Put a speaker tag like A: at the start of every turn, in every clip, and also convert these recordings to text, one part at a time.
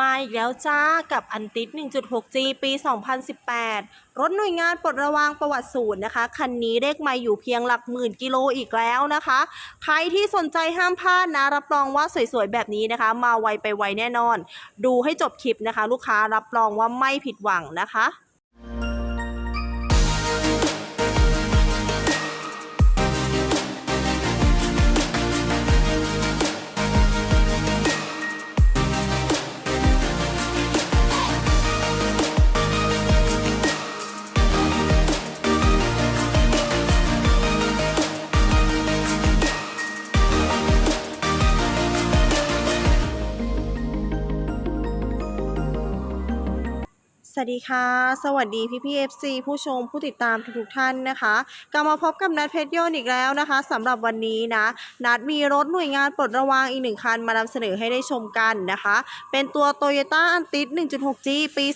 A: มาอีกแล้วจ้ากับอันติด 1.6G ปี 2018 รถหน่วยงานปลดระวางประวัติศูนย์นะคะ คันนี้เลขไม่อยู่เพียงหลักหมื่นกิโลอีกแล้วนะคะ ใครที่สนใจห้ามพลาดนะ รับรองว่าสวยๆ แบบนี้นะคะ มาไวไปไวแน่นอน ดูให้จบคลิปนะคะ ลูกค้ารับรองว่าไม่ผิดหวังนะคะ ดีค่ะ สวัสดีพี่พี่ FC ผู้ชมผู้ติดตามทุกๆท่านนะคะกลับมาพบกับนัดเพชรโยนอีกแล้วนะคะสำหรับวันนี้นะนัดมีรถหน่วยงานปลดระวางอีกหนึ่งคันมานำเสนอให้ได้ชมกันนะคะ เป็นตัว Toyota a n t i s 1.6G ปี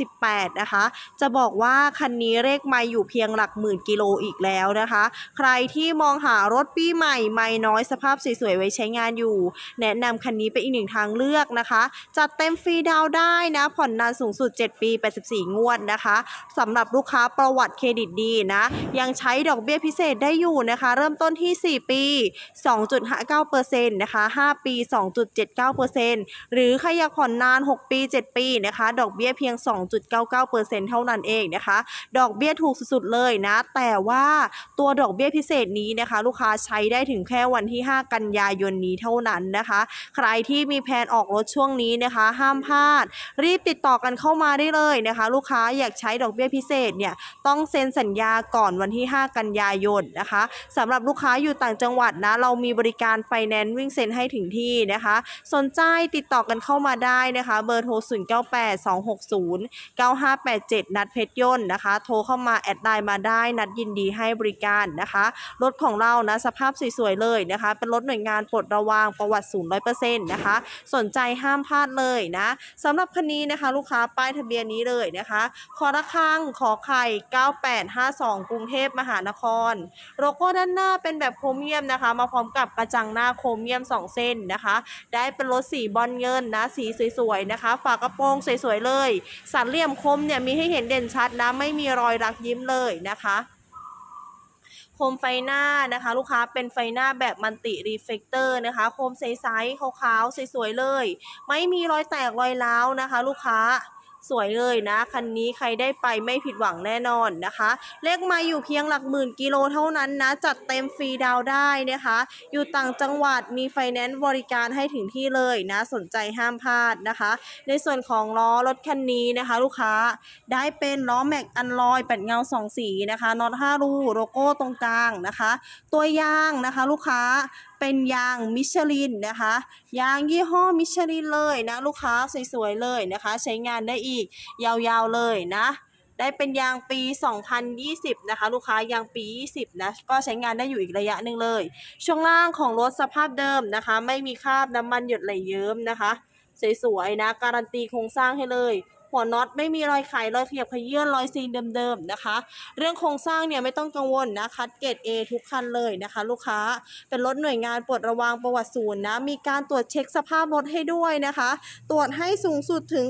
A: 2018 นะคะ จะบอกว่าคันนี้เลขไม่อยู่เพียงหลักหมื่นกิโลอีกแล้วนะคะ ใครที่มองหารถปีใหม่ไม่น้อยสภาพสวยๆไว้ใช้งานอยู่ แนะนำคันนี้เป็นอีกหนึ่งทางเลือกนะคะจัดเต็มฟรีดาวได้นะผ่อนนานสูงสุด 7 ปี8 84งวดนะคะสำหรับลูกค้าประวัติเครดิตดีนะยังใช้ดอกเบี้ยพิเศษได้อยู่นะคะ เริ่มต้นที่ 4 ปี 2.59%นะคะ 5 ปี 2.79%หรือใครอยากผ่อนนาน 6 ปี 7 ปีนะคะ ดอกเบี้ยเพียง 2.99%เท่านั้นเองนะคะ ดอกเบี้ยถูกสุดๆเลยนะ แต่ว่าตัวดอกเบี้ยพิเศษนี้นะคะ ลูกค้าใช้ได้ถึงแค่วันที่ 5 กันยายนนี้เท่านั้นนะคะ ใครที่มีแผนออกรถช่วงนี้นะคะ ห้ามพลาด รีบติดต่อกันเข้ามาได้เลยนะคะ ลูกค้าอยากใช้ดอกเบี้ยพิเศษเนี่ยต้องเซ็นสัญญาก่อนวันที่ 5 กันยายนนะคะสำหรับลูกค้าอยู่ต่างจังหวัดนะเรามีบริการไฟแนนซ์วิ่งเซ็นให้ถึงที่นะคะ สนใจติดต่อกันเข้ามาได้นะคะ เบอร์โทร 0 9 8 2 6 0 9 5 8 7 นัดเพชรยนต์นะคะ โทรเข้ามาแอดไลน์มาได้นัดยินดีให้บริการนะคะ รถของเรานะสภาพสวยๆเลยนะคะ เป็นรถหน่วยงานปลดระวางประวัติศูนย์ร้อยเปอร์เซ็นต์นะคะ สนใจห้ามพลาดเลยนะสำหรับคันนี้นะคะ ลูกค้าป้ายทะเบียนนี้เลยนะคะคอระคังขอไข่ 9852 กรุงเทพมหานคร โลโก้ด้านหน้าเป็นแบบโครเมียมนะคะ มาพร้อมกับกระจังหน้าโครเมียม 2 เส้นนะคะ ได้เป็นรถสีบอลเงินนะ สีสวยๆนะคะ ฝากระโปรงสวยๆเลย สันเหลี่ยมคมเนี่ยมีให้เห็นเด่นชัดนะ ไม่มีรอยรักยิ้มเลยนะคะโคมไฟหน้านะคะ ลูกค้าเป็นไฟหน้าแบบมันติรีเฟกเตอร์นะคะ โคมใสๆขาวๆสวยๆเลย ไม่มีรอยแตกรอยร้าวนะคะ ลูกค้า สวยเลยนะ คันนี้ใครได้ไปไม่ผิดหวังแน่นอนนะคะ เลขมาอยู่เพียงหลักหมื่นกิโลเท่านั้นนะ จัดเต็มฟรีดาวได้นะคะ อยู่ต่างจังหวัดมีไฟแนนซ์บริการให้ถึงที่เลยนะ สนใจห้ามพลาดนะคะ ในส่วนของล้อรถคันนี้นะคะ ลูกค้าได้เป็นล้อแม็กอันลอยแปดเงาสองสีนะคะน็อตห้ารูโลโก้ตรงกลางนะคะ ตัวยางนะคะ ลูกค้า เป็นยางมิชลินนะคะ ยางยี่ห้อมิชลินเลยนะลูกค้าสวยๆเลยนะคะ ใช้งานได้อีกยาวๆเลยนะได้เป็นยางปี 2020 นะคะ ลูกค้ายางปี 20 นะ ก็ใช้งานได้อยู่อีกระยะหนึ่งเลย ช่วงล่างของรถสภาพเดิมนะคะ ไม่มีคราบน้ำมันหยดไหลเยิ้มนะคะ สวยๆนะ การันตีโครงสร้างให้เลย หัวน็อตไม่มีรอยไขรอยเขียบขยื่นรอยซีนเดิมๆนะคะ เรื่องโครงสร้างเนี่ยไม่ต้องกังวลนะคัดเกรด A ทุกคันเลยนะคะ ลูกค้าเป็นรถหน่วยงานปลดระวางประวัติศูนย์นะมีการตรวจเช็คสภาพรถให้ด้วยนะคะ ตรวจให้สูงสุดถึง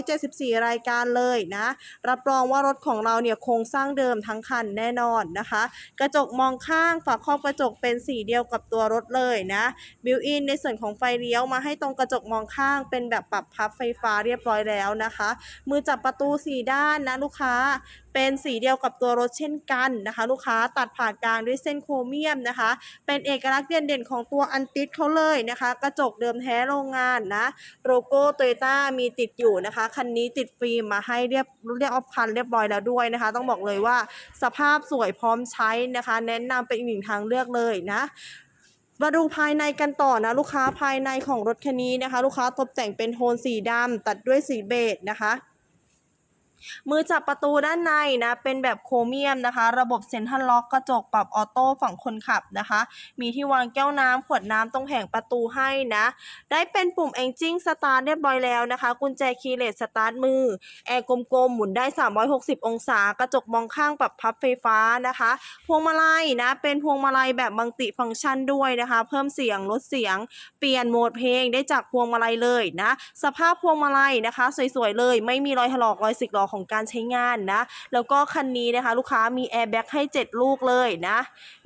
A: 274 รายการเลยนะรับรองว่ารถของเราเนี่ยโครงสร้างเดิมทั้งคันแน่นอนนะคะ กระจกมองข้างฝาครอบกระจกเป็นสีเดียวกับตัวรถเลยนะบิวอินในส่วนของไฟเลี้ยวมาให้ตรงกระจกมองข้างเป็นแบบปรับพับไฟฟ้าเรียบร้อยแล้วนะคะมือจับประตูสี่ด้านนะลูกค้า เป็นสีเดียวกับตัวรถเช่นกันนะคะ ลูกค้าตัดผ่ากลางด้วยเส้นโครเมียมนะคะ เป็นเอกลักษณ์เด่นๆของตัวอันติสเขาเลยนะคะ กระจกเดิมแท้โรงงานนะโลโก้โตโยต้ามีติดอยู่นะคะคันนี้ติดฟิล์มมาให้เรียบเรียบออฟคันเรียบร้อยแล้วด้วยนะคะ ต้องบอกเลยว่าสภาพสวยพร้อมใช้นะคะ แนะนำเป็นอีกหนึ่งทางเลือกเลยนะ มาดูภายในกันต่อนะลูกค้าภายในของรถคันนี้นะคะ ลูกค้าตกแต่งเป็นโทนสีดำตัดด้วยสีเบจนะคะ มือจับประตูด้านในนะ เป็นแบบโครเมียมนะคะ ระบบเซ็นทรัลล็อกกระจกปรับออโต้ฝั่งคนขับนะคะ มีที่วางแก้วน้ำขวดน้ำตรงแผงประตูให้นะ ได้เป็นปุ่ม Engine Start เรียบร้อยแล้วนะคะ กุญแจคีย์เลสสตาร์ทมือ แอร์กลมๆ หมุนได้ 360 องศา กระจกมองข้างปรับพับไฟฟ้านะคะ พวงมาลัยนะ เป็นพวงมาลัยแบบมัลติฟังก์ชันด้วยนะคะ เพิ่มเสียงลดเสียง เปลี่ยนโหมดเพลงได้จากพวงมาลัยเลยนะ สภาพพวงมาลัยนะคะ สวยๆเลย ไม่มีรอยถลอกรอยสึกหรอของการใช้งานนะ แล้วก็คันนี้นะคะ ลูกค้ามีแอร์แบ็กให้ 7 ลูกเลยนะ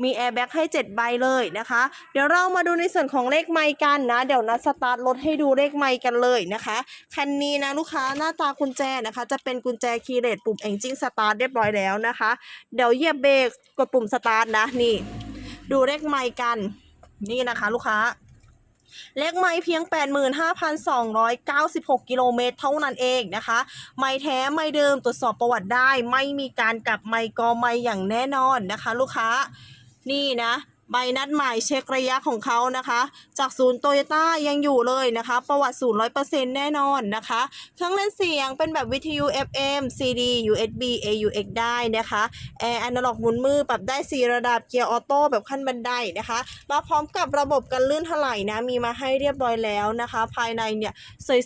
A: มีแอร์แบ็กให้ 7 ใบเลยนะคะ เดี๋ยวเรามาดูในส่วนของเลขไมค์กันนะ เดี๋ยวนัดสตาร์ทรถให้ดูเลขไมค์กันเลยนะคะ คันนี้นะลูกค้าหน้าตากุญแจนะคะ จะเป็นกุญแจคีย์เลสปุ่ม Engine Start เรียบร้อยแล้วนะคะ เดี๋ยวเหยียบเบรกกดปุ่มสตาร์ทนะนี่ ดูเลขไมค์กัน นี่นะคะ ลูกค้า เล็กไม้เพียง 85,296 กิโลเมตรเท่านั้นเองนะคะ ไม้แท้ไม้เดิมตรวจสอบประวัติได้ ไม่มีการกลับไม้กอไม้อย่างแน่นอนนะคะ ลูกค้านี่นะ ใบนัดหมายเช็คระยะของเขานะคะ จากศูนย์โตโยต้ายังอยู่เลยนะคะ ประวัติศูนย์ร้อยเปอร์เซ็นต์แน่นอนนะคะ เครื่องเล่นเสียงเป็นแบบวิทยุ FM CD USB AUX ได้นะคะแอร์อนาล็อกหมุนมือปรับได้ 4 ระดับเกียร์ออโต้แบบขั้นบันไดนะคะมาพร้อมกับระบบกันลื่นถลายนะ มีมาให้เรียบร้อยแล้วนะคะ ภายในเนี่ย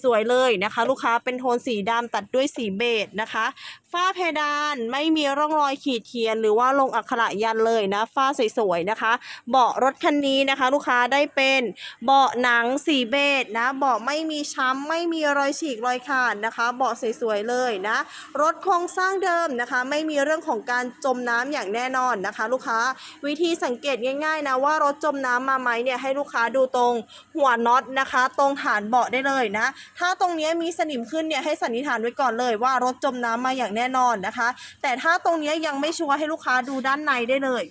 A: สวยๆเลยนะคะ ลูกค้าเป็นโทนสีดำตัดด้วยสีเบจนะคะ ฝ้าเพดานไม่มีร่องรอยขีดเขียน หรือว่าลงอักขระยันเลยนะ ฝ้าสวยๆนะคะ เบาะรถคันนี้นะคะ ลูกค้าได้เป็นเบาะหนังสีเบจนะ เบาะไม่มีช้ำไม่มีรอยฉีกรอยขาดนะคะ เบาะสวยๆเลยนะ รถโครงสร้างเดิมนะคะ ไม่มีเรื่องของการจมน้ำอย่างแน่นอนนะคะ ลูกค้าวิธีสังเกตง่ายๆนะว่ารถจมน้ำมาไหมเนี่ยให้ลูกค้าดูตรงหัวน็อตนะคะ ตรงฐานเบาะได้เลยนะ ถ้าตรงนี้มีสนิมขึ้นเนี่ยให้สันนิษฐานไว้ก่อนเลยว่ารถจมน้ำมาอย่างแน่แน่นอนนะคะ แต่ถ้าตรงนี้ยังไม่ชัวร์ให้ลูกค้าดูด้านในได้เลย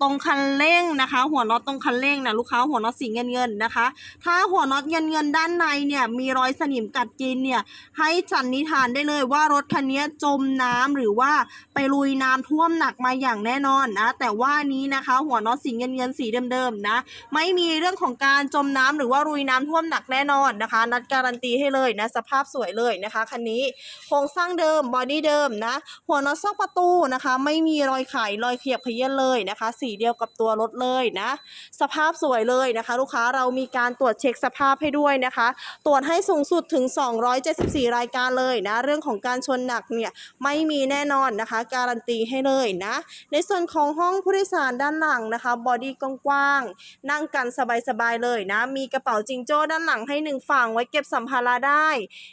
A: ตรงคันเร่งนะคะ หัวน็อตตรงคันเร่งนะลูกค้าหัวน็อตสีเงินเงินนะคะ ถ้าหัวน็อตเงินเงินด้านในเนี่ยมีรอยสนิมกัดกินเนี่ยให้สันนิษฐานได้เลยว่ารถคันนี้จมน้ำหรือว่าไปลุยน้ำท่วมหนักมาอย่างแน่นอนนะแต่ว่านี้นะคะ หัวน็อตสีเงินเงินสีเดิมๆนะไม่มีเรื่องของการจมน้ำหรือว่าลุยน้ำท่วมหนักแน่นอนนะคะ นัดการันตีให้เลยนะสภาพสวยเลยนะคะคันนี้โครงสร้างเดิมบอดี้เดิมนะหัวน็อตซอกประตูนะคะ ไม่มีรอยไขรอยเขียบขยี้เลยนะคะสีเดียวกับตัวรถเลยนะ สภาพสวยเลยนะคะ ลูกค้าเรามีการตรวจเช็คสภาพให้ด้วยนะคะ ตรวจให้สูงสุดถึง 274 รายการเลยนะ เรื่องของการชนหนักเนี่ยไม่มีแน่นอนนะคะ การันตีให้เลยนะ ในส่วนของห้องผู้โดยสารด้านหลังนะคะบอดี้กว้างๆนั่งกันสบายๆเลยนะ มีกระเป๋าจิงโจ้ด้านหลังให้หนึ่งฝั่งไว้เก็บสัมภาระได้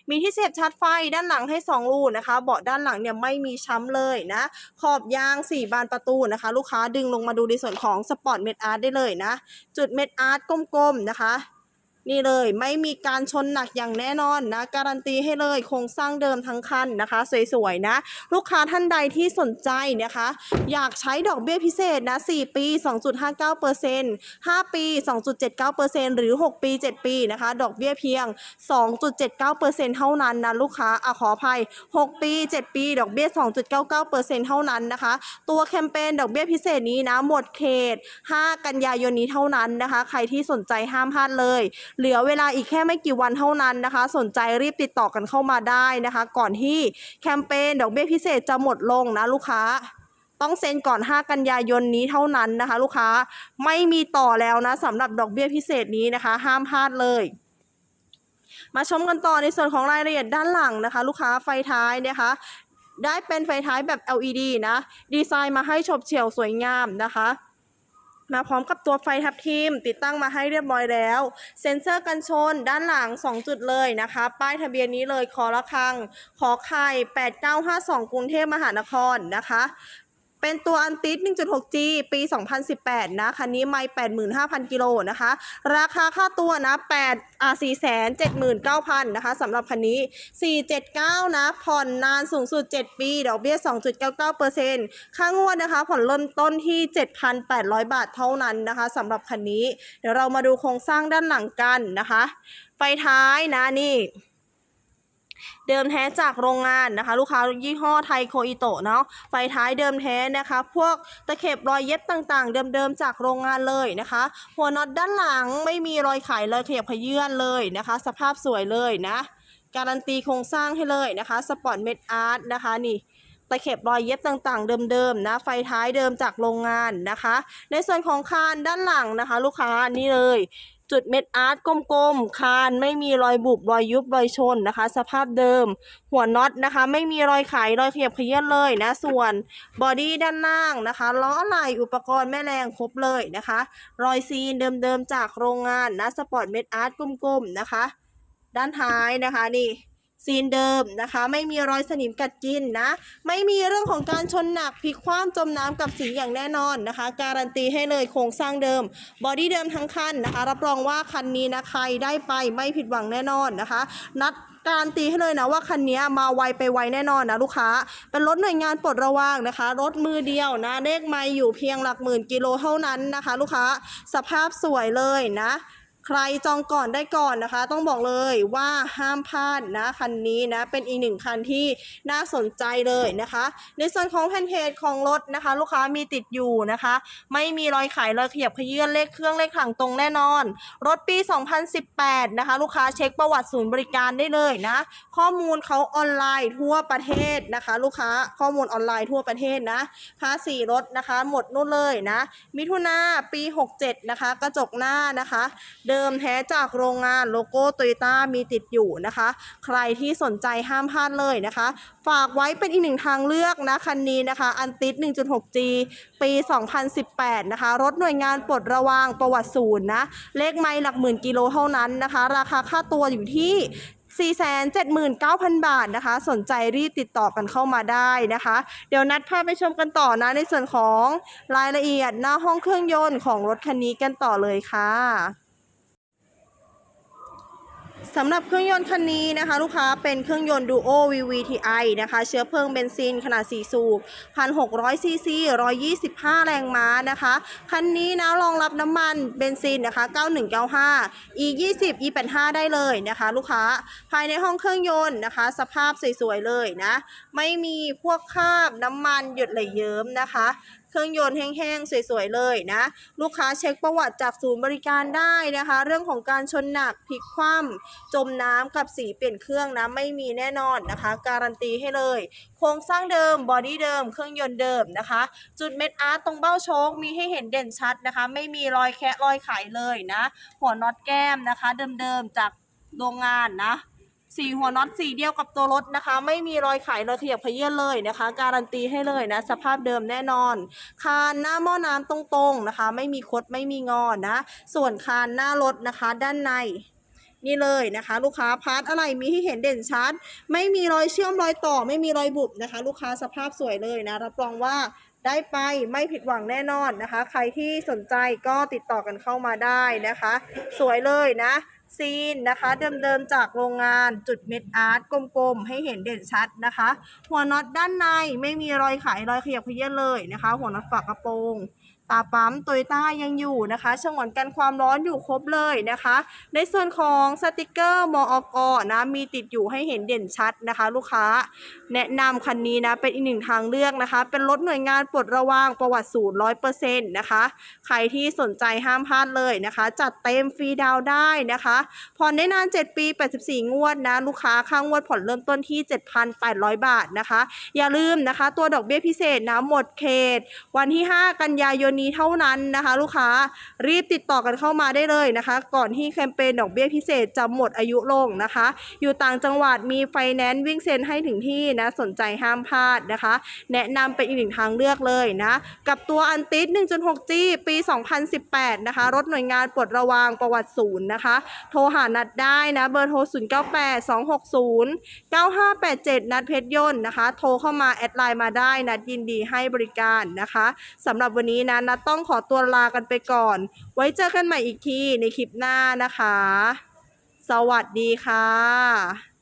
A: มีที่เสียบชาร์จไฟด้านหลังให้สองรูนะคะ เบาะด้านหลังเนี่ยไม่มีช้ำเลยนะ ขอบยาง 4 บานประตูนะคะ ลูกค้าดึงลงมาดูในส่วนของสปอร์ตเม็ดอาร์ตได้เลยนะ จุดเม็ดอาร์ตกลมๆนะคะ นี่เลยไม่มีการชนหนักอย่างแน่นอนนะ การันตีให้เลยโครงสร้างเดิมทั้งคันนะคะ สวยๆนะ ลูกค้าท่านใดที่สนใจนะคะ อยากใช้ดอกเบี้ยพิเศษนะ 4 ปี 2.59% 5 ปี 2.79%หรือ 6 ปี 7 ปีนะคะ ดอกเบี้ยเพียง 2.79%เท่านั้นนะลูกค้าอขออภัย 6 ปี 7 ปี ดอกเบี้ย 2.99%เท่านั้นนะคะ ตัวแคมเปญดอกเบี้ยพิเศษนี้นะหมดเขต 5 กันยายนนี้เท่านั้นนะคะ ใครที่สนใจห้ามพลาดเลยเหลือเวลาอีกแค่ไม่กี่วันเท่านั้นนะคะ สนใจรีบติดต่อกันเข้ามาได้นะคะ ก่อนที่แคมเปญดอกเบี้ยพิเศษจะหมดลงนะลูกค้าต้องเซ็นก่อน 5 กันยายนนี้เท่านั้นนะคะ ลูกค้าไม่มีต่อแล้วนะสำหรับดอกเบี้ยพิเศษนี้นะคะ ห้ามพลาดเลย มาชมกันต่อในส่วนของรายละเอียดด้านหลังนะคะ ลูกค้าไฟท้ายนะคะได้เป็นไฟท้ายแบบ LED นะ ดีไซน์มาให้ฉบเฉี่ยวสวยงามนะคะ มาพร้อมกับตัวไฟทับทิมติดตั้งมาให้เรียบร้อยแล้ว เซ็นเซอร์กันชนด้านหลัง 2 จุดเลยนะคะ ป้ายทะเบียนนี้เลยคอละคัง ขอไข่ 8952 กรุงเทพมหานครนะคะ เป็นตัวอันติส 1.6G ปี 2018 นะ คันนี้ไม่ 85,000 กิโลนะคะ ราคาค่าตัวนะ8อ่า479,000 นะคะสำหรับคันนี้ 479 นะ ผ่อนนานสูงสุด 7 ปี ดอกเบี้ย 2.99%ค่างวดนะคะ ผ่อนเริ่มต้นที่ 7,800 บาทเท่านั้นนะคะสำหรับคันนี้ เดี๋ยวเรามาดูโครงสร้างด้านหลังกันนะคะ ไฟท้ายนะนี่ เดิมแท้จากโรงงานนะคะ ลูกค้ายี่ห้อไทยโคอิโตะเนาะไฟท้ายเดิมแท้นะคะ พวกตะเข็บรอยเย็บต่างๆ เดิมๆจากโรงงานเลยนะคะ หัวน็อตด้านหลังไม่มีรอยไขรอยเขียบขยื่นเลยนะคะ สภาพสวยเลยนะการันตีโครงสร้างให้เลยนะคะสปอร์ตเมดอาร์ตนะคะนี่ตะเข็บรอยเย็บต่างๆ เดิมๆนะไฟท้ายเดิมจากโรงงานนะคะ ในส่วนของคานด้านหลังนะคะ ลูกค้านี่เลย จุดเม็ดอาร์ตกลมๆ คานไม่มีรอยบุบรอยยุบรอยชนนะคะ สภาพเดิม หัวน็อตนะคะ ไม่มีรอยไขรอยขยับเขยื้อนเลยนะ ส่วนบอดี้ด้านล่างนะคะล้ออะไหล่อุปกรณ์แม่แรงครบเลยนะคะ รอยซีนเดิมๆ จากโรงงานนะสปอร์ตเม็ดอาร์ตกลมๆ นะคะ ด้านท้ายนะคะนี่ ซีนเดิมนะคะ ไม่มีรอยสนิมกัดกินนะ ไม่มีเรื่องของการชนหนักพลิกคว่ำจมน้ำกับสีอย่างแน่นอนนะคะ การันตีให้เลยโครงสร้างเดิม บอดี้เดิมทั้งคันนะคะ รับรองว่าคันนี้นะใครได้ไปไม่ผิดหวังแน่นอนนะคะ นัดการันตีให้เลยนะว่าคันนี้มาไวไปไวแน่นอนนะลูกค้า เป็นรถหน่วยงานปลดระวางนะคะ รถมือเดียวนะเลขไม่อยู่เพียงหลักหมื่นกิโลเท่านั้นนะคะ ลูกค้าสภาพสวยเลยนะ ใครจองก่อนได้ก่อนนะคะ ต้องบอกเลยว่าห้ามพลาดนะคันนี้นะเป็นอีกหนึ่งคันที่น่าสนใจเลยนะคะ ในส่วนของแผ่นเพจของรถนะคะ ลูกค้ามีติดอยู่นะคะ ไม่มีรอยขายรอยขยับขยื่นเลขเครื่องเลขถังตรงแน่นอน รถปี 2018 นะคะ ลูกค้าเช็คประวัติศูนย์บริการได้เลยนะ ข้อมูลเขาออนไลน์ทั่วประเทศนะคะ ลูกค้าข้อมูลออนไลน์ทั่วประเทศนะภาษีรถนะคะ หมดนู่นเลยนะ มิถุนาปี 67 นะคะ กระจกหน้านะคะเดิิมแท้จากโรงงานโลโก้โตโยต้ามีติดอยู่นะคะ ใครที่สนใจห้ามพลาดเลยนะคะ ฝากไว้เป็นอีกหนึ่งทางเลือกนะคันนี้นะคะ อันติด 1.6G ปี 2018 นะคะ รถหน่วยงานปลดระวางประวัติศูนย์นะ เลขไม่หลักหมื่นกิโลเท่านั้นนะคะ ราคาค่าตัวอยู่ที่479,000 บาทนะคะ สนใจรีบติดต่อกันเข้ามาได้นะคะ เดี๋ยวนัดพาไปชมกันต่อนะ ในส่วนของรายละเอียดหน้าห้องเครื่องยนต์ของรถคันนี้กันต่อเลยค่ะ สำหรับเครื่องยนต์คันนี้นะคะ ลูกค้าเป็นเครื่องยนต์ Duo VVTi นะคะ เชื้อเพลิงเบนซินขนาด 4 สูบ 1,600 ซีซี 125 แรงม้านะคะ คันนี้นะรองรับน้ำมันเบนซินนะคะ 9195 E 20 E 85ได้เลยนะคะ ลูกค้าภายในห้องเครื่องยนต์นะคะ สภาพสวยๆเลยนะ ไม่มีพวกคราบน้ำมันหยดไหลเยิ้มนะคะ เครื่องยนต์แห้งๆ สวยๆ เลยนะ ลูกค้าเช็คประวัติจากศูนย์บริการได้นะคะ เรื่องของการชนหนักพลิกคว่ำจมน้ำกับสีเปลี่ยนเครื่องนะไม่มีแน่นอนนะคะ การันตีให้เลย โครงสร้างเดิมบอดี้เดิม เครื่องยนต์เดิมนะคะ จุดเม็ดอาร์ตตรงเบ้าโชคมีให้เห็นเด่นชัดนะคะ ไม่มีรอยแคะรอยไขเลยนะ หัวน็อตแก้มนะคะ เดิมๆจากโรงงานนะ สีหัวน็อตสีเดียวกับตัวรถนะคะ ไม่มีรอยไขรอยขยับเขยื้อนเลยนะคะ การันตีให้เลยนะ สภาพเดิมแน่นอน คานหน้าหม้อน้ำตรงๆนะคะ ไม่มีคดไม่มีงอนะ ส่วนคานหน้ารถนะคะ ด้านในนี่เลยนะคะ ลูกค้าพาร์ทอะไรมีให้เห็นเด่นชัด ไม่มีรอยเชื่อมรอยต่อ ไม่มีรอยบุบนะคะ ลูกค้าสภาพสวยเลยนะ รับรองว่าได้ไปไม่ผิดหวังแน่นอนนะคะ ใครที่สนใจก็ติดต่อกันเข้ามาได้นะคะ สวยเลยนะ ซีนนะคะเดิมๆจากโรงงานจุดเม็ดอาร์ตกลมๆ ให้เห็นเด่นชัดนะคะ หัวน็อตด้านในไม่มีรอยไขรอยขยับเขยื้อนเลยนะคะ หัวน็อตฝากระโปรง ตาปั๊มโตโยต้ายังอยู่นะคะฉงนกันความร้อนอยู่ครบเลยนะคะ ในส่วนของสติกเกอร์มอกนะมีติดอยู่ให้เห็นเด่นชัดนะคะ ลูกค้า แนะนำคันนี้นะเป็นอีกหนึ่งทางเลือกนะคะ เป็นรถหน่วยงานปลดระวางประวัติศูนย์ร้อยเปอร์เซ็นต์นะคะใครที่สนใจห้ามพลาดเลยนะคะ จัดเต็มฟรีดาวได้นะคะผ่อนได้นาน 7 ปี 84 งวดนะลูกค้าค่างวดผ่อนเริ่มต้นที่ 7,800 บาทนะคะ อย่าลืมนะคะ ตัวดอกเบี้ยพิเศษนะหมดเขต วันที่ 5 กันยายนนี้เท่านั้นนะคะ ลูกค้ารีบติดต่อกันเข้ามาได้เลยนะคะ ก่อนที่แคมเปญดอกเบี้ยพิเศษจะหมดอายุลงนะคะ อยู่ต่างจังหวัดมีไฟแนนซ์วิ่งเซ็นให้ถึงที่นะสนใจห้ามพลาดนะคะ แนะนำเป็นอีกหนึ่งทางเลือกเลยนะ กับตัวอันติส 1.6G ปี 2018 นะคะ รถหน่วยงานปลดระวางประวัติศูนย์นะคะ โทรหานัดได้นะเบอร์โทร 098 260 9587 นัดเพชรยนต์นะคะ โทรเข้ามาแอดไลน์มาได้นัดยินดีให้บริการนะคะสำหรับวันนี้นะนัดต้องขอตัวลากันไปก่อน ไว้เจอกันใหม่อีกทีในคลิปหน้านะคะ สวัสดีค่ะ